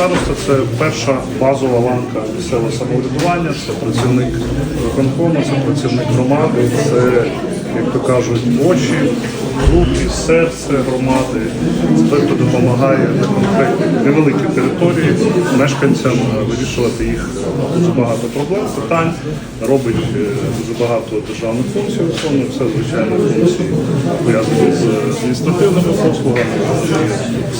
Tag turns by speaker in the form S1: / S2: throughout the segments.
S1: Староста це перша базова ланка місцевого самоврядування, це працівник виконкому, це працівник громади, це, як то кажуть, очі, руки, серце громади. Це той, хто допомагає на конкретні невеликі території мешканцям вирішувати їх дуже багато проблем, питань, робить е, дуже багато державних функцій, виконує все звичайно функції адміністративними послугами,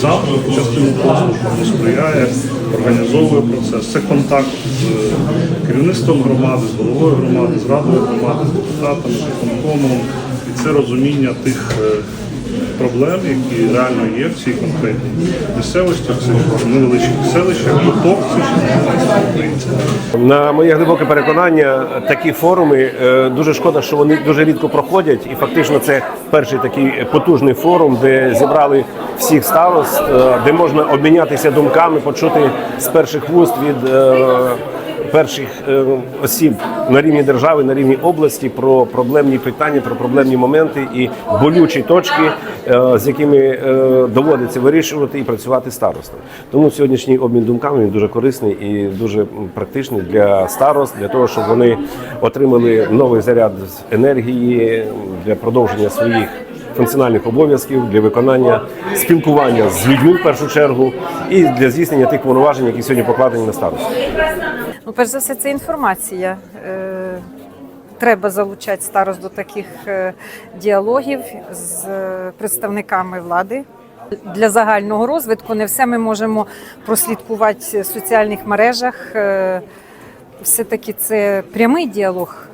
S1: сам частину послуг сприяє, організовує процес. Це контакт з керівництвом громади, з головою громади, з радою громади, з депутатами, з виконкомом. І це розуміння тих е, проблем, які реально є в цій конкретній місцевості, в цих невеличких селищах, українців.
S2: На моє глибоке переконання, такі форуми е, дуже шкода, що вони дуже рідко проходять, і фактично це перший такий потужний форум, де зібрали всіх старост, е, де можна обмінятися думками, почути з перших вуст від. Перших е, осіб на рівні держави, на рівні області про проблемні питання, про проблемні моменти і болючі точки, е, з якими е, доводиться вирішувати і працювати старостам. Тому сьогоднішній обмін думками дуже корисний і дуже практичний для старост, для того, щоб вони отримали новий заряд енергії для продовження своїх функціональних обов'язків для виконання спілкування з людьми в першу чергу і для здійснення тих повноважень, які сьогодні покладені на старост.
S3: Ну, перш за все, це інформація. Е, Треба залучати старост до таких е, діалогів з е, представниками влади. Для загального розвитку не все ми можемо прослідкувати в соціальних мережах. Все-таки це прямий діалог